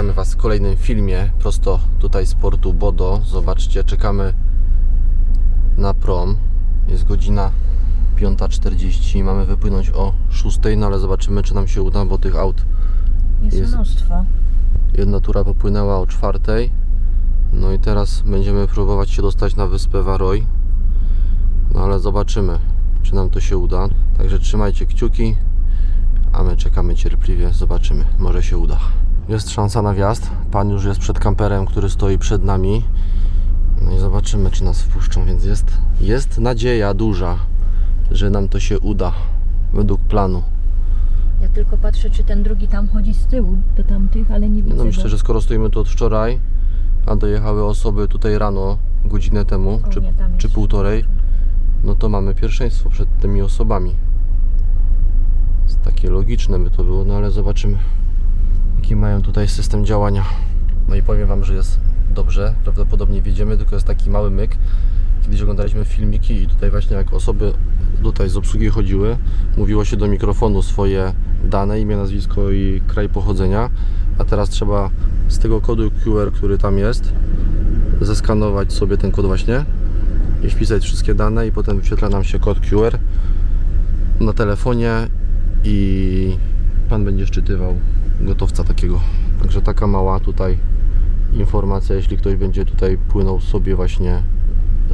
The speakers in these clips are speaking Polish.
Witamy Was w kolejnym filmie prosto tutaj z portu Bodo. Zobaczcie, czekamy na prom. Jest godzina 5.40. Mamy wypłynąć o 6.00, no ale zobaczymy, czy nam się uda, bo tych aut Jest, Jest- mnóstwo. jedna tura popłynęła o 4.00. No i teraz będziemy próbować się dostać na wyspę Waroj. No ale zobaczymy, czy nam to się uda. Także trzymajcie kciuki, a my czekamy cierpliwie. Zobaczymy, może się uda. Jest szansa na wjazd. Pan już jest przed kamperem, który stoi przed nami. No i zobaczymy, czy nas wpuszczą, więc jest, jest nadzieja duża, że nam to się uda według planu. Ja tylko patrzę, czy ten drugi tam chodzi z tyłu do tamtych, ale nie widzę No myślę, go. że skoro stoimy tu od wczoraj, a dojechały osoby tutaj rano, godzinę temu, O, czy, nie, czy półtorej, no to mamy pierwszeństwo przed tymi osobami. Jest takie logiczne by to było, no ale zobaczymy, jaki mają tutaj system działania. No i powiem Wam, że jest dobrze, prawdopodobnie wiedziemy, tylko jest taki mały myk. Kiedyś oglądaliśmy filmiki i tutaj właśnie jak osoby tutaj z obsługi chodziły, mówiło się do mikrofonu swoje dane, imię, nazwisko i kraj pochodzenia, a teraz trzeba z tego kodu QR, który tam jest, zeskanować sobie ten kod właśnie i wpisać wszystkie dane i potem wyświetla nam się kod QR na telefonie i pan będzie szczytywał gotowca takiego. Także taka mała tutaj informacja, jeśli ktoś będzie tutaj płynął sobie właśnie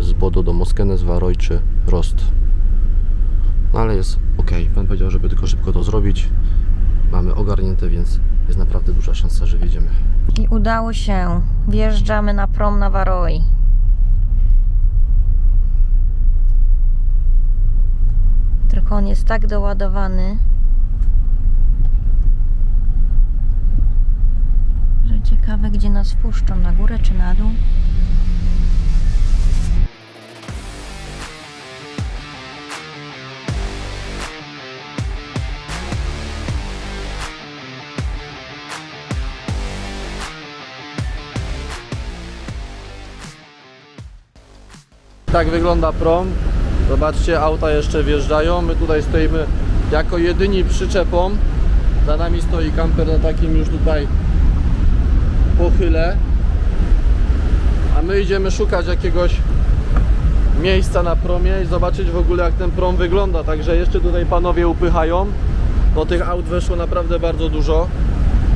z Bodo do Moskeny, z Waroj czy Rost. No ale jest ok. Pan powiedział, żeby tylko szybko to zrobić. Mamy ogarnięte, więc jest naprawdę duża szansa, że wjedziemy. I udało się. Wjeżdżamy na prom na Waroi. Tylko on jest tak doładowany, że ciekawe, gdzie nas wpuszczą, na górę czy na dół. Tak wygląda prom. Zobaczcie, auta jeszcze wjeżdżają. My tutaj stoimy jako jedyni przyczepą. Za nami stoi kamper na takim już tutaj pochyle. A my idziemy szukać jakiegoś miejsca na promie i zobaczyć w ogóle jak ten prom wygląda. Także jeszcze tutaj panowie upychają. Bo tych aut weszło naprawdę bardzo dużo.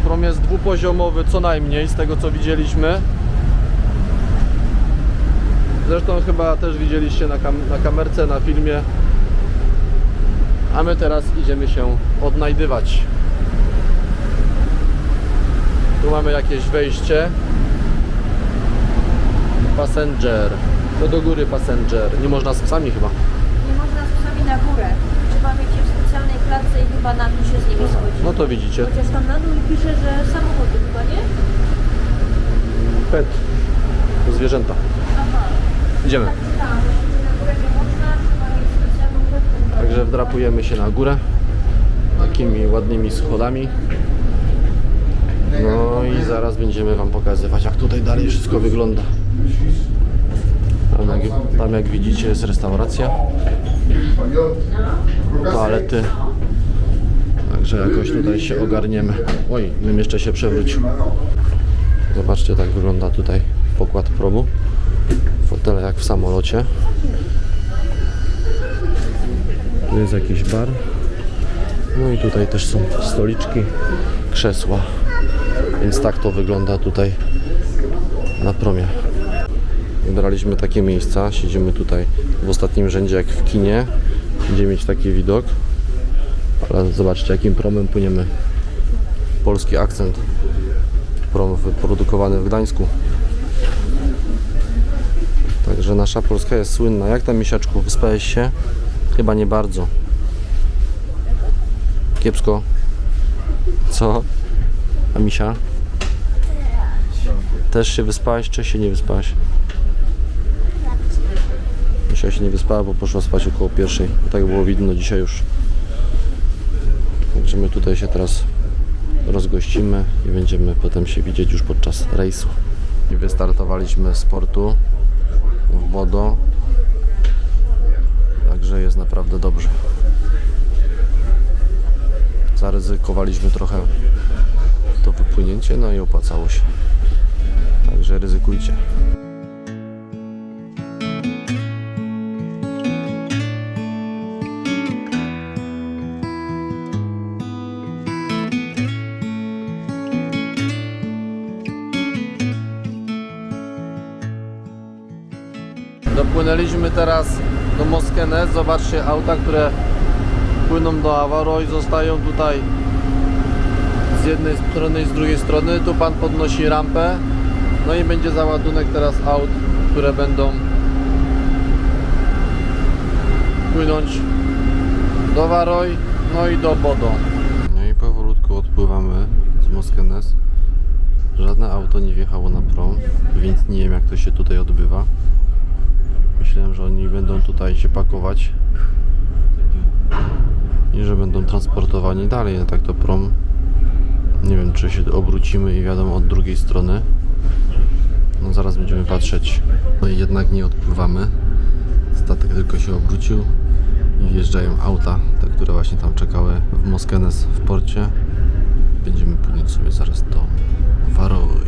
Prom jest dwupoziomowy co najmniej z tego co widzieliśmy. Zresztą chyba też widzieliście na, kam na kamerce, na filmie. A my teraz idziemy się odnajdywać. Tu mamy jakieś wejście. Passenger. No do góry passenger. Nie można z psami chyba. Nie można z psami na górę. Trzeba mieć je w specjalnej klatce i chyba na dół się z nimi schodzi. No to widzicie. Chociaż tam na dół pisze, że samochody chyba, nie? Pet. To zwierzęta. Aha. Idziemy. Tak czytałam, że na górę nie można, trzeba mieć specjalną klatkę. Także wdrapujemy się na górę. Takimi ładnymi schodami. Zaraz będziemy Wam pokazywać, jak tutaj dalej wszystko wygląda. Tam jak, tam jak widzicie jest restauracja, toalety. Także jakoś tutaj się ogarniemy. Oj, bym jeszcze się przewrócił. Zobaczcie, tak wygląda tutaj pokład promu. Fotele jak w samolocie. Tu jest jakiś bar. No i tutaj też są stoliczki, krzesła. Więc tak to wygląda tutaj na promie. Wybraliśmy takie miejsca. Siedzimy tutaj w ostatnim rzędzie jak w kinie. Będziemy mieć taki widok. Ale zobaczcie jakim promem płyniemy. Polski akcent. Prom wyprodukowany w Gdańsku. Także nasza Polska jest słynna. Jak tam misiaczku? Wyspałeś się? Chyba nie bardzo. Kiepsko. Co? A misia? Też się wyspałaś, czy się nie wyspałaś? Misia się nie wyspała, bo poszła spać około pierwszej. Tak było widno dzisiaj już. Także my tutaj się teraz rozgościmy i będziemy potem się widzieć już podczas rejsu. I wystartowaliśmy z portu w Bodo. Także jest naprawdę dobrze. Zaryzykowaliśmy trochę to wypłynięcie, no i opłacało się. Także ryzykujcie. Dopłynęliśmy teraz do Moskenes. Zobaczcie auta, które płyną do Avaro i zostają tutaj z jednej strony i z drugiej strony. Tu pan podnosi rampę. No i będzie załadunek teraz aut, które będą płynąć do Waroj, no i do Bodo. No i powolutku odpływamy z Moskenes. Żadne auto nie wjechało na prom, więc nie wiem jak to się tutaj odbywa. Myślałem, że oni będą tutaj się pakować i że będą transportowani dalej. No tak to prom. Nie wiem, czy się obrócimy i wiadomo od drugiej strony. No zaraz będziemy patrzeć. No i jednak nie odpływamy. Statek tylko się obrócił i wjeżdżają auta, te, które właśnie tam czekały w Moskenes w porcie. Będziemy płynąć sobie zaraz do Varoi.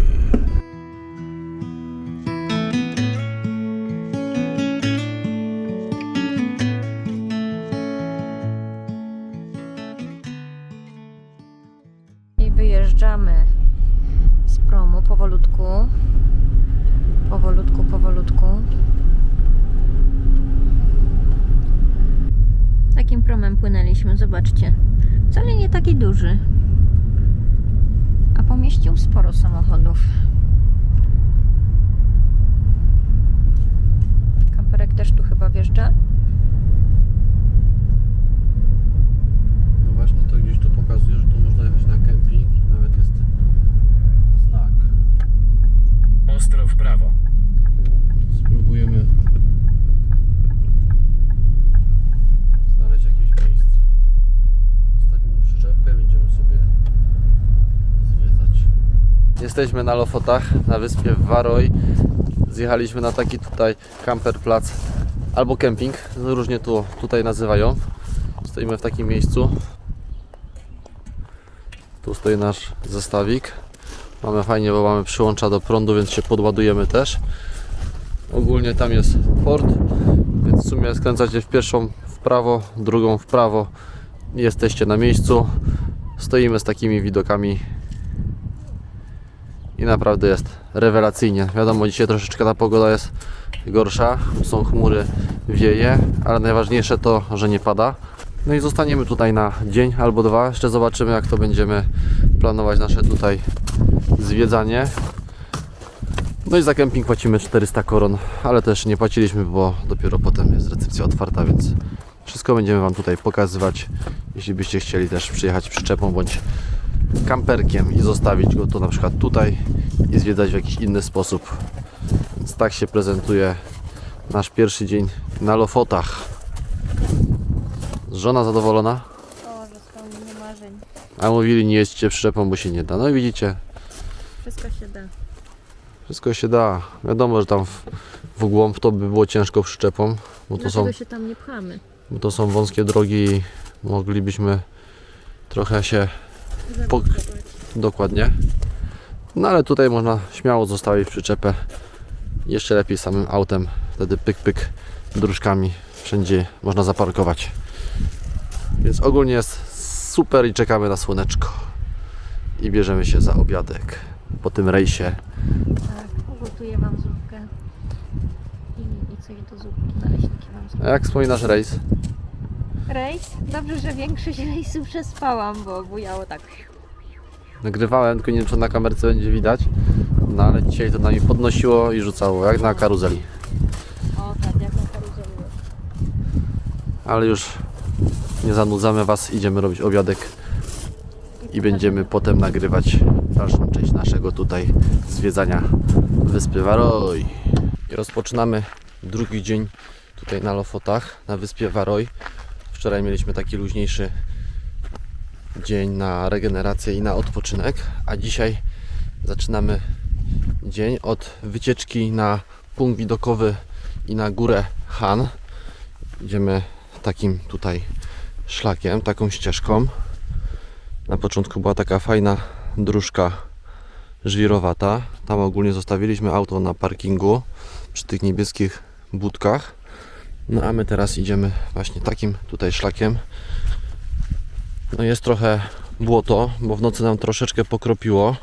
Jesteśmy na Lofotach, na wyspie Waroj. Zjechaliśmy na taki tutaj camperplac albo kemping, różnie tu tutaj nazywają. Stoimy w takim miejscu. Tu stoi nasz zestawik. Mamy fajnie, bo mamy przyłącza do prądu, więc się podładujemy też. Ogólnie tam jest port, więc w sumie skręcacie w pierwszą w prawo, drugą w prawo jesteście na miejscu. Stoimy z takimi widokami i naprawdę jest rewelacyjnie. Wiadomo, dzisiaj troszeczkę ta pogoda jest gorsza, są chmury, wieje, ale najważniejsze to, że nie pada. No i zostaniemy tutaj na dzień albo dwa. Jeszcze zobaczymy, jak to będziemy planować nasze tutaj zwiedzanie. No i za kemping płacimy 400 koron, ale też nie płaciliśmy, bo dopiero potem jest recepcja otwarta, więc wszystko będziemy Wam tutaj pokazywać. Jeśli byście chcieli też przyjechać przyczepą bądź kamperkiem i zostawić go to na przykład tutaj i zwiedzać w jakiś inny sposób. Więc tak się prezentuje nasz pierwszy dzień na Lofotach. Żona zadowolona? O, że spełnienie marzeń. A mówili nie jeźdźcie przyczepą, bo się nie da. No i widzicie, Wszystko się da. wszystko się da. Wiadomo, że tam w, w głąb to by było ciężko przyczepą, bo to są Dlatego się tam nie pchamy. Bo to są wąskie drogi i moglibyśmy trochę się Po- dokładnie. No ale tutaj można śmiało zostawić przyczepę. Jeszcze lepiej samym autem. Wtedy pyk pyk dróżkami wszędzie można zaparkować. Więc ogólnie jest super i czekamy na słoneczko. I bierzemy się za obiadek po tym rejsie. Tak, ugotuję Wam zupkę. I, i coś do zupki, naleśniki Wam A zrobię. jak wspominasz rejs? Rejs? Dobrze, że większość rejsu przespałam, bo bujało tak. Nagrywałem, tylko nie wiem czy na kamerce będzie widać. No ale dzisiaj to nami podnosiło i rzucało, jak na karuzeli. O, tak, jak na karuzeli. Ale już nie zanudzamy Was, idziemy robić obiadek i będziemy potem nagrywać dalszą część naszego tutaj zwiedzania wyspy Waroj. I rozpoczynamy drugi dzień tutaj na Lofotach, na wyspie Waroj. Wczoraj mieliśmy taki luźniejszy dzień na regenerację i na odpoczynek, a dzisiaj zaczynamy dzień od wycieczki na punkt widokowy i na górę Han. Idziemy takim tutaj szlakiem, taką ścieżką. Na początku była taka fajna dróżka żwirowata. Tam ogólnie zostawiliśmy auto na parkingu przy tych niebieskich budkach. No a my teraz idziemy właśnie takim tutaj szlakiem. No jest trochę błoto, bo w nocy nam troszeczkę pokropiło.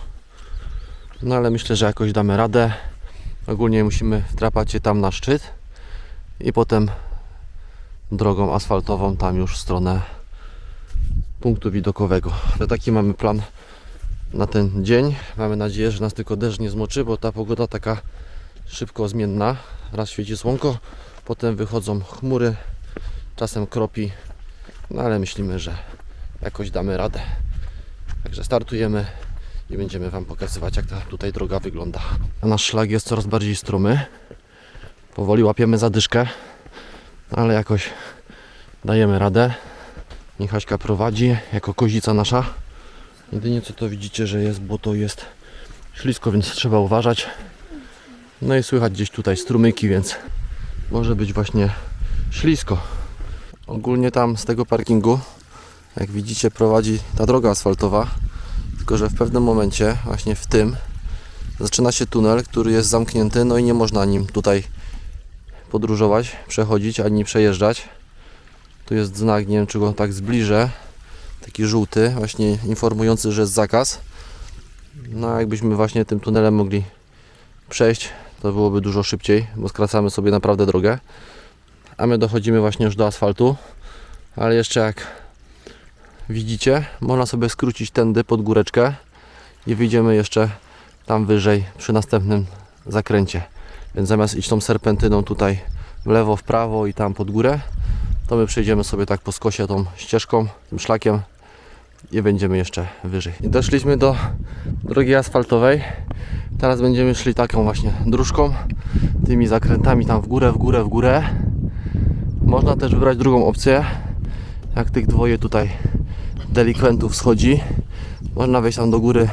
No ale myślę, że jakoś damy radę. Ogólnie musimy wdrapać się tam na szczyt i potem drogą asfaltową tam już w stronę punktu widokowego. To taki mamy plan na ten dzień. Mamy nadzieję, że nas tylko deszcz nie zmoczy, bo ta pogoda taka szybko zmienna. Raz świeci słonko, potem wychodzą chmury, czasem kropi, no ale myślimy, że jakoś damy radę. Także startujemy i będziemy Wam pokazywać, jak ta tutaj droga wygląda. A nasz szlak jest coraz bardziej stromy. Powoli łapiemy zadyszkę, ale jakoś dajemy radę. Michaśka prowadzi jako kozica nasza. Jedynie co to widzicie, że jest, bo to jest ślisko, więc trzeba uważać. No i słychać gdzieś tutaj strumyki, więc może być właśnie ślisko. Ogólnie tam z tego parkingu, jak widzicie, prowadzi ta droga asfaltowa. Tylko, że w pewnym momencie, właśnie w tym, zaczyna się tunel, który jest zamknięty, no i nie można nim tutaj podróżować, przechodzić ani przejeżdżać. Tu jest znak, nie wiem czy go tak zbliżę, taki żółty, właśnie informujący, że jest zakaz. No jakbyśmy właśnie tym tunelem mogli przejść, to byłoby dużo szybciej, bo skracamy sobie naprawdę drogę. A my dochodzimy właśnie już do asfaltu, ale jeszcze jak widzicie, można sobie skrócić tędy pod góreczkę i wyjdziemy jeszcze tam wyżej przy następnym zakręcie. Więc zamiast iść tą serpentyną tutaj w lewo, w prawo i tam pod górę, to my przejdziemy sobie tak po skosie tą ścieżką, tym szlakiem i będziemy jeszcze wyżej. I doszliśmy do drogi asfaltowej. Teraz będziemy szli taką właśnie dróżką, tymi zakrętami tam w górę, w górę, w górę. Można też wybrać drugą opcję, jak tych dwoje tutaj delikwentów schodzi. Można wejść tam do góry,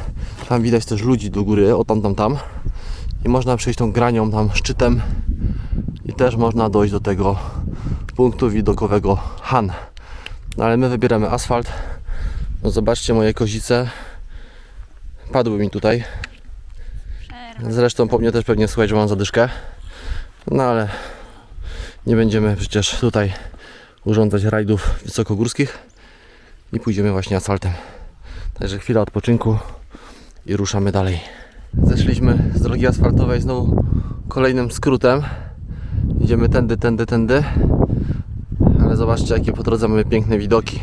tam widać też ludzi do góry, o tam, tam, tam. I można przejść tą granią tam szczytem i też można dojść do tego punktu widokowego Han. No ale my wybieramy asfalt. No zobaczcie moje kozice. Padły mi tutaj. Zresztą po mnie też pewnie słychać, że mam zadyszkę. No ale nie będziemy przecież tutaj urządzać rajdów wysokogórskich i pójdziemy właśnie asfaltem. Także chwila odpoczynku i ruszamy dalej. Zeszliśmy z drogi asfaltowej znowu kolejnym skrótem. Idziemy tędy, tędy, tędy. Ale zobaczcie, jakie po drodze mamy piękne widoki.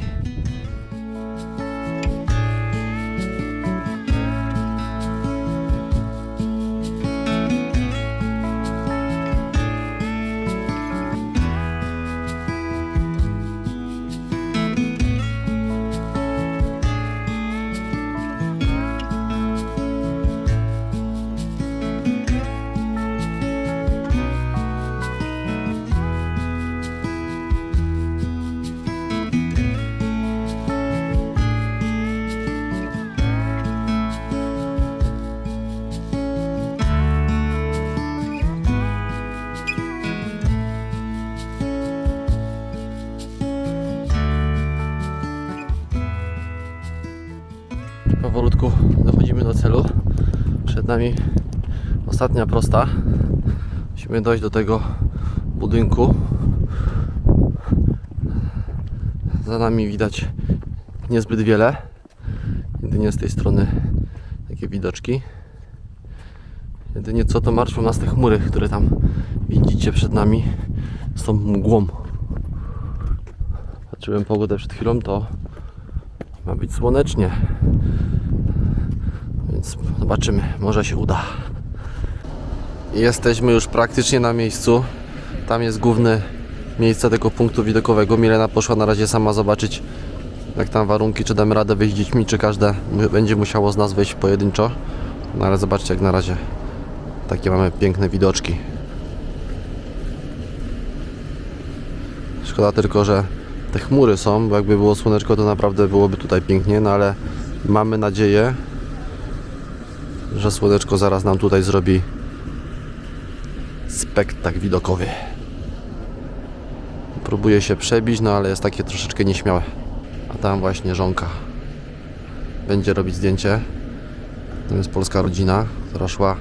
Nami ostatnia prosta. Musimy dojść do tego budynku. Za nami widać niezbyt wiele. Jedynie z tej strony takie widoczki. Jedynie co to martwią nas te chmury, które tam widzicie przed nami z tą mgłą. Patrzyłem pogodę przed chwilą, to ma być słonecznie. Zobaczymy, może się uda. Jesteśmy już praktycznie na miejscu. Tam jest główne miejsce tego punktu widokowego. Milena poszła na razie sama zobaczyć, jak tam warunki, czy damy radę wyjść dziećmi, czy każde będzie musiało z nas wejść pojedynczo. No ale zobaczcie, jak na razie takie mamy piękne widoczki. Szkoda tylko, że te chmury są, bo jakby było słoneczko, to naprawdę byłoby tutaj pięknie, no ale mamy nadzieję, że słoneczko zaraz nam tutaj zrobi spektakl widokowy. Próbuje się przebić, no ale jest takie troszeczkę nieśmiałe. A tam właśnie żonka będzie robić zdjęcie. To jest polska rodzina, która szła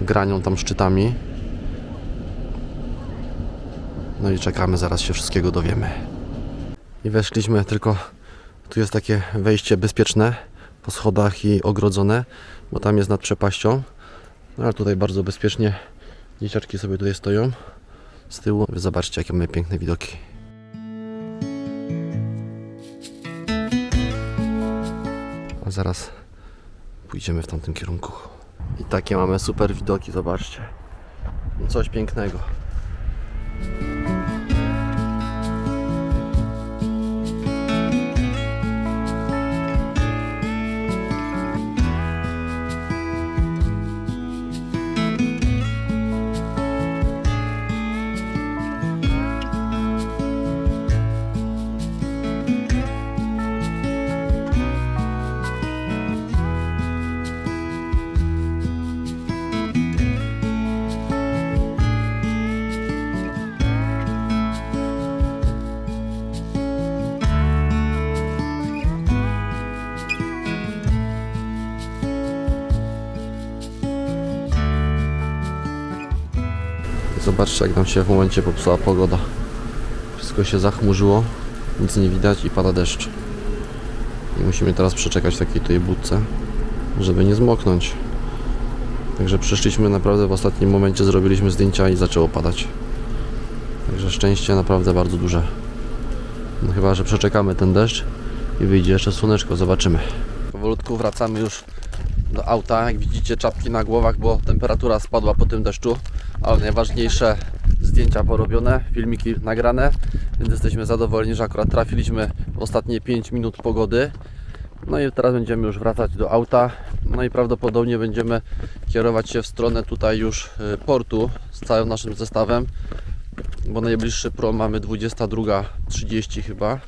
granią tam szczytami. No i czekamy, zaraz się wszystkiego dowiemy. I weszliśmy, tylko tu jest takie wejście bezpieczne po schodach i ogrodzone, bo tam jest nad przepaścią. No ale tutaj bardzo bezpiecznie. Dzieciaczki sobie tutaj stoją z tyłu. Zobaczcie, jakie mamy piękne widoki. A zaraz pójdziemy w tamtym kierunku. I takie mamy super widoki, zobaczcie. Coś pięknego. Zobaczcie, jak nam się w momencie popsuła pogoda. Wszystko się zachmurzyło, nic nie widać i pada deszcz. I musimy teraz przeczekać w takiej tutaj budce, żeby nie zmoknąć. Także przyszliśmy naprawdę w ostatnim momencie, zrobiliśmy zdjęcia i zaczęło padać. Także szczęście naprawdę bardzo duże. No chyba, że przeczekamy ten deszcz i wyjdzie jeszcze słoneczko, zobaczymy. Powolutku wracamy już do auta. Jak widzicie, czapki na głowach, bo temperatura spadła po tym deszczu. Ale najważniejsze zdjęcia porobione, filmiki nagrane, więc jesteśmy zadowoleni, że akurat trafiliśmy w ostatnie 5 minut pogody. No i teraz będziemy już wracać do auta. No i prawdopodobnie będziemy kierować się w stronę tutaj już y, portu z całym naszym zestawem, bo najbliższy prom mamy 22.30 chyba.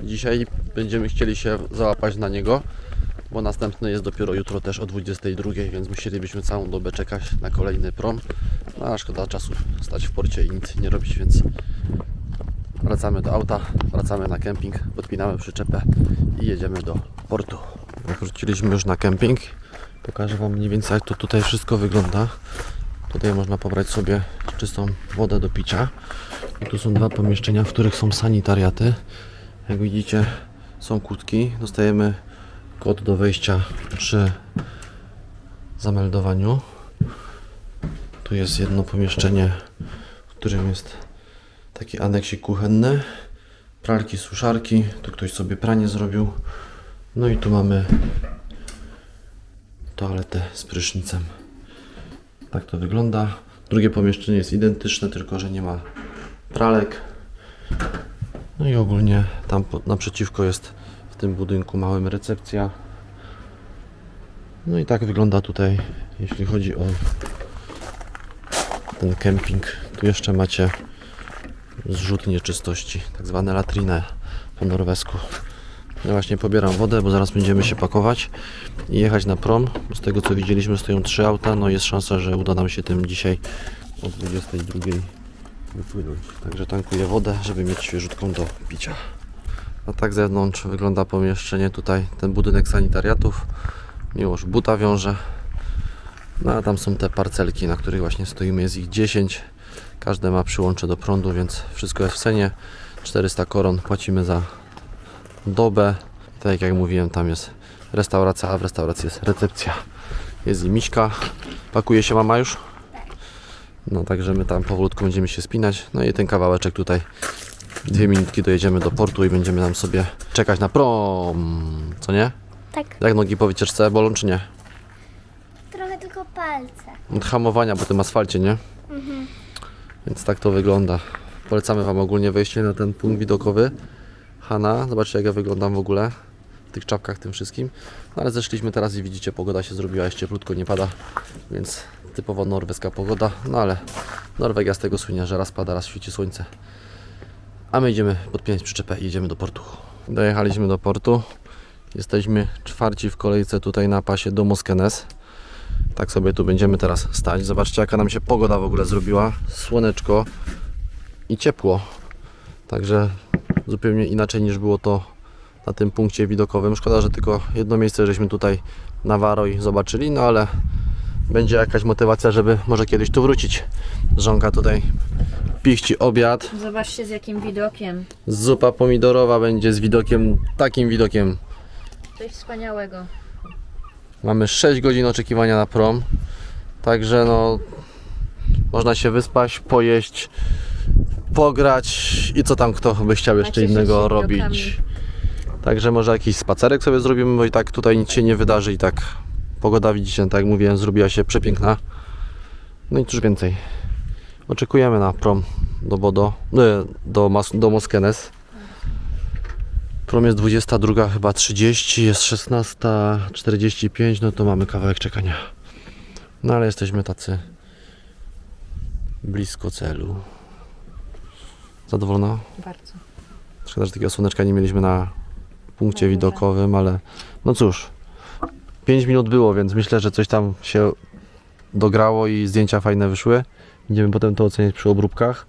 Dzisiaj będziemy chcieli się załapać na niego bo następny jest dopiero jutro też o 22, więc musielibyśmy całą dobę czekać na kolejny prom. No a szkoda czasu stać w porcie i nic nie robić, więc wracamy do auta, wracamy na kemping, podpinamy przyczepę i jedziemy do portu. Wróciliśmy już na kemping, pokażę Wam mniej więcej jak to tutaj wszystko wygląda. Tutaj można pobrać sobie czystą wodę do picia. I tu są dwa pomieszczenia, w których są sanitariaty. Jak widzicie, są kłódki. Dostajemy kod do wejścia przy zameldowaniu. Tu jest jedno pomieszczenie, w którym jest taki aneksik kuchenny, pralki, suszarki. Tu ktoś sobie pranie zrobił. No i tu mamy toaletę z prysznicem. Tak to wygląda. Drugie pomieszczenie jest identyczne, tylko że nie ma pralek. No i ogólnie tam naprzeciwko jest tym budynku małym recepcja. No i tak wygląda tutaj, jeśli chodzi o ten kemping. Tu jeszcze macie zrzut nieczystości, tak zwane latrinę po norwesku. Ja właśnie pobieram wodę, bo zaraz będziemy się pakować i jechać na prom. Z tego co widzieliśmy stoją trzy auta, no jest szansa, że uda nam się tym dzisiaj o 22 wypłynąć. Także tankuję wodę, żeby mieć świeżutką do picia. A tak zewnątrz wygląda pomieszczenie tutaj, ten budynek sanitariatów. Miłość buta wiąże. No a tam są te parcelki, na których właśnie stoimy, jest ich 10. Każde ma przyłącze do prądu, więc wszystko jest w cenie. 400 koron płacimy za dobę. Tak jak mówiłem, tam jest restauracja, a w restauracji jest recepcja. Jest i Miśka. Pakuje się mama już? No także my tam powolutku będziemy się spinać. No i ten kawałeczek tutaj dwie minutki dojedziemy do portu i będziemy tam sobie czekać na prom. Co nie? Tak, Jak nogi po wycieczce bolą czy nie? trochę tylko palce. Od hamowania po tym asfalcie, nie? Więc tak to wygląda. Polecamy Wam ogólnie wejście na ten punkt widokowy. Hanna, zobaczcie jak ja wyglądam w ogóle w tych czapkach, tym wszystkim. No ale zeszliśmy teraz i widzicie, pogoda się zrobiła, jeszcze cieplutko, nie pada, więc typowo norweska pogoda. No ale Norwegia z tego słynie, że raz pada, raz świeci słońce. A my idziemy podpiąć przyczepę i jedziemy do portu. Dojechaliśmy do portu. Jesteśmy czwarci w kolejce tutaj na pasie do Moskenes. Tak sobie tu będziemy teraz stać. Zobaczcie, jaka nam się pogoda w ogóle zrobiła. Słoneczko i ciepło. Także zupełnie inaczej niż było to na tym punkcie widokowym. Szkoda, że tylko jedno miejsce żeśmy tutaj na Waroj zobaczyli, no ale będzie jakaś motywacja, żeby może kiedyś tu wrócić. Żonka tutaj pichci obiad. Zobaczcie z jakim widokiem. Zupa pomidorowa będzie z widokiem, takim widokiem. Coś wspaniałego. Mamy 6 godzin oczekiwania na prom. Także no można się wyspać, pojeść, pograć i co tam kto by chciał jeszcze Nacieszyć innego robić. widokami. Także może jakiś spacerek sobie zrobimy, bo i tak tutaj nic się nie wydarzy i tak pogoda widzicie, tak jak mówiłem, zrobiła się przepiękna. No i cóż więcej. Oczekujemy na prom do Bodo, nie, do, Mas, do Moskenes. Prom jest 22 chyba 30, jest 16.45, no to mamy kawałek czekania. No ale jesteśmy tacy blisko celu. Zadowolona? Bardzo. Szkoda, że takiego słoneczka nie mieliśmy na punkcie No widokowym, ale no cóż, 5 minut było, więc myślę, że coś tam się dograło i zdjęcia fajne wyszły. Będziemy potem to oceniać przy obróbkach.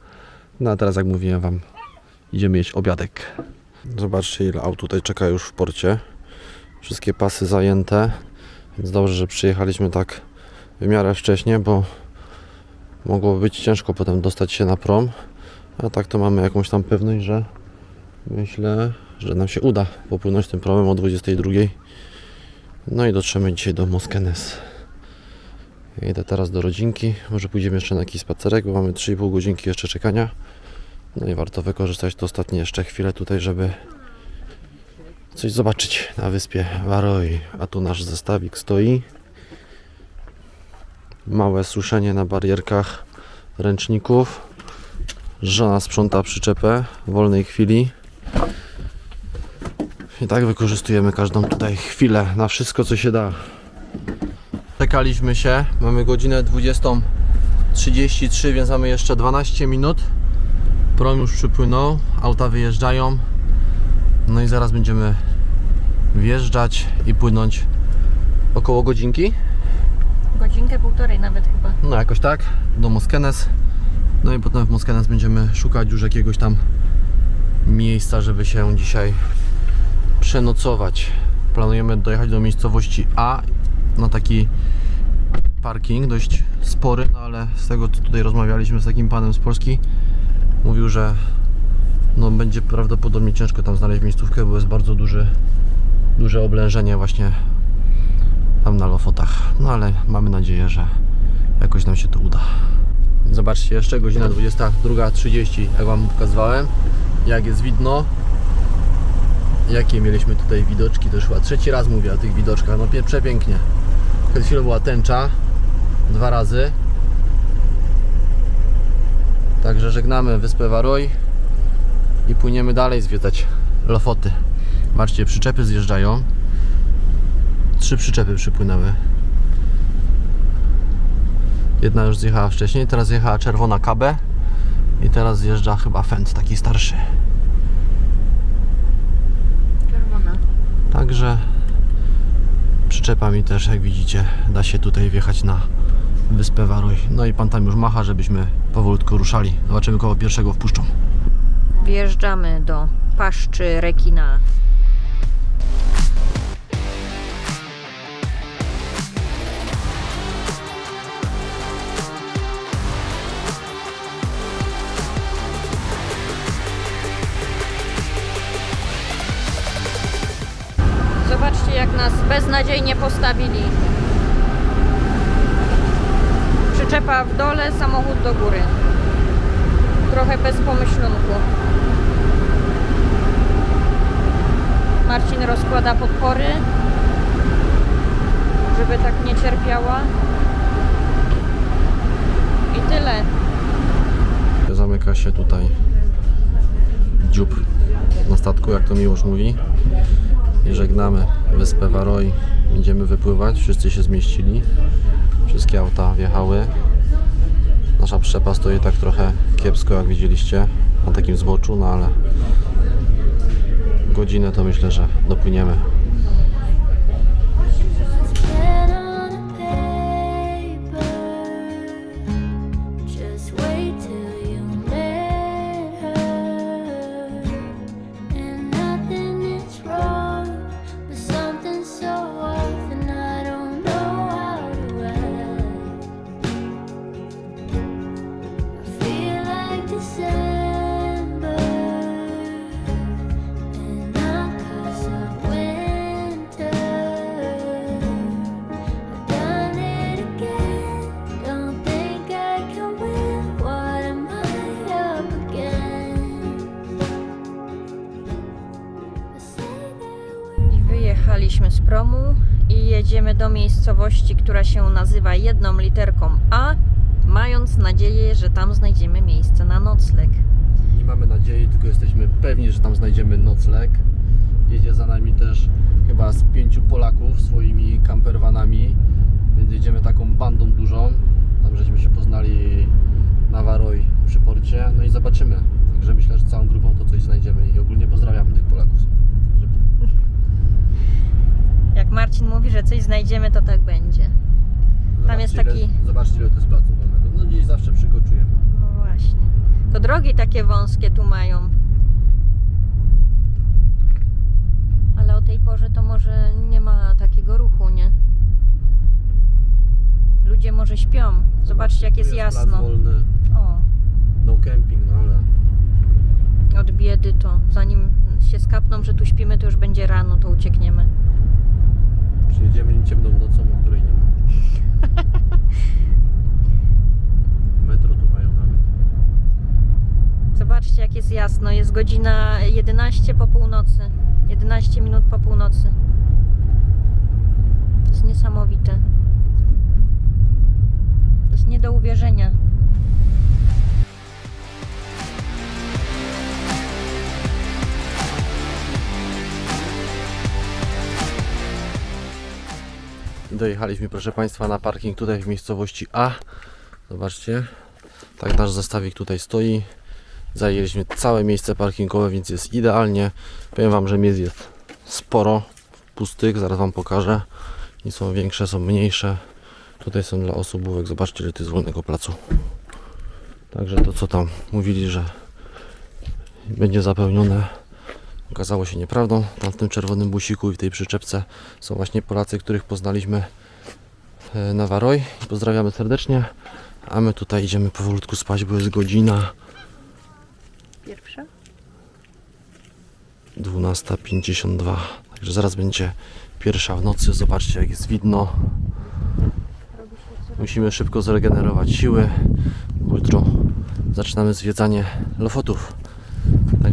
No a teraz jak mówiłem Wam, idziemy jeść obiadek. Zobaczcie ile aut tutaj czeka już w porcie. Wszystkie pasy zajęte, więc dobrze, że przyjechaliśmy tak w miarę wcześnie, bo mogło być ciężko potem dostać się na prom. A tak to mamy jakąś tam pewność, że myślę, że nam się uda popłynąć tym promem o 22. No i dotrzemy dzisiaj do Moskenes. Jedę teraz do rodzinki. Może pójdziemy jeszcze na jakiś spacerek, bo mamy 3,5 godzinki jeszcze czekania. No i warto wykorzystać te ostatnie jeszcze chwile tutaj, żeby coś zobaczyć na wyspie Varoi. A tu nasz zestawik stoi. Małe suszenie na barierkach ręczników. Żona sprząta przyczepę w wolnej chwili. I tak wykorzystujemy każdą tutaj chwilę na wszystko, co się da. Czekaliśmy się. Mamy godzinę 20.33, więc mamy jeszcze 12 minut. Prom już przypłynął, auta wyjeżdżają. No i zaraz będziemy wjeżdżać i płynąć około godzinki. Godzinkę, półtorej nawet chyba. No jakoś tak, do Moskenes. No i potem w Moskenes będziemy szukać już jakiegoś tam miejsca, żeby się dzisiaj przenocować. Planujemy dojechać do miejscowości A na taki parking dość spory, no ale z tego co tutaj rozmawialiśmy z takim panem z Polski, mówił, że no będzie prawdopodobnie ciężko tam znaleźć miejscówkę, bo jest bardzo duży, duże oblężenie właśnie tam na Lofotach. No ale mamy nadzieję, że jakoś nam się to uda. Zobaczcie jeszcze, godzina 22.30, jak Wam pokazywałem, jak jest widno. Jakie mieliśmy tutaj widoczki, to już chyba trzeci raz mówię o tych widoczkach, no przepięknie. Przed chwilą była tęcza, dwa razy. Także żegnamy wyspę Waroj i płyniemy dalej zwiedzać Lofoty. Zobaczcie, przyczepy zjeżdżają. Trzy przyczepy przypłynęły. Jedna już zjechała wcześniej, teraz zjechała czerwona KB i teraz zjeżdża chyba Fend, taki starszy. Czerwona. Także przyczepami też, jak widzicie, da się tutaj wjechać na wyspę Waruj. No i pan tam już macha, żebyśmy powolutku ruszali. Zobaczymy koło pierwszego wpuszczą. Wjeżdżamy do paszczy rekina. Beznadziejnie postawili. Przyczepa w dole, samochód do góry. Trochę bez pomyślunku. Marcin rozkłada podpory, żeby tak nie cierpiała. I tyle. Zamyka się tutaj dziób na statku, jak to Miłosz mówi. I żegnamy wyspę Waroi. Będziemy wypływać, wszyscy się zmieścili. Wszystkie auta wjechały. Nasza przyczepa stoi tak trochę kiepsko, jak widzieliście, na takim zboczu, no ale godzinę to myślę, że dopłyniemy. Która się nazywa jedną literką A, mając nadzieję, że tam znajdziemy miejsce na nocleg. Nie mamy nadziei, tylko jesteśmy pewni, że tam znajdziemy nocleg. Jedzie za nami też chyba z pięciu Polaków swoimi campervanami, więc jedziemy taką bandą dużą. Tam żeśmy się poznali na Waroj przy porcie, no i zobaczymy. Także myślę, że całą grupą to coś znajdziemy i ogólnie pozdrawiamy tych Polaków. Jak Marcin mówi, że coś znajdziemy, to tak będzie. Tam jest zobaczcie, taki- Ile, zobaczcie ile to jest placu wolnego. No dziś zawsze przykoczujemy. No właśnie. To drogi takie wąskie tu mają. Ale o tej porze to może nie ma takiego ruchu, nie? Ludzie może śpią. Zobaczcie, jak Tu jest Plac jasno. wolny, O, no camping, no ale od biedy to. Zanim się skapną, że tu śpimy, to już będzie rano, to uciekniemy. Przyjedziemy ciemną nocą, o której nie ma. Metro tu mają nawet. Zobaczcie, jak jest jasno. Jest godzina 11 po północy. 11 minut po północy. To jest niesamowite. To jest nie do uwierzenia. Dojechaliśmy, proszę Państwa, na parking tutaj w miejscowości A. Zobaczcie, tak nasz zestawik tutaj stoi. Zajęliśmy całe miejsce parkingowe, więc jest idealnie. Powiem Wam, że miejsc jest sporo pustych, zaraz Wam pokażę. I są większe, są mniejsze. Tutaj są dla osobówek. Zobaczcie, ile to jest wolnego placu. Także to, co tam mówili, że będzie zapełnione, okazało się nieprawdą. Tam w tym czerwonym busiku i w tej przyczepce są właśnie Polacy, których poznaliśmy e, na Waroj. Pozdrawiamy serdecznie. A my tutaj idziemy powolutku spać, bo jest godzina Pierwsza? 12.52. Także zaraz będzie pierwsza w nocy. Zobaczcie, jak jest widno. Musimy szybko zregenerować siły, jutro zaczynamy zwiedzanie Lofotów.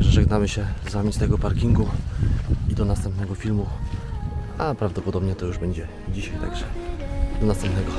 Także żegnamy się z Wami z tego parkingu i do następnego filmu. A prawdopodobnie to już będzie dzisiaj, także do następnego.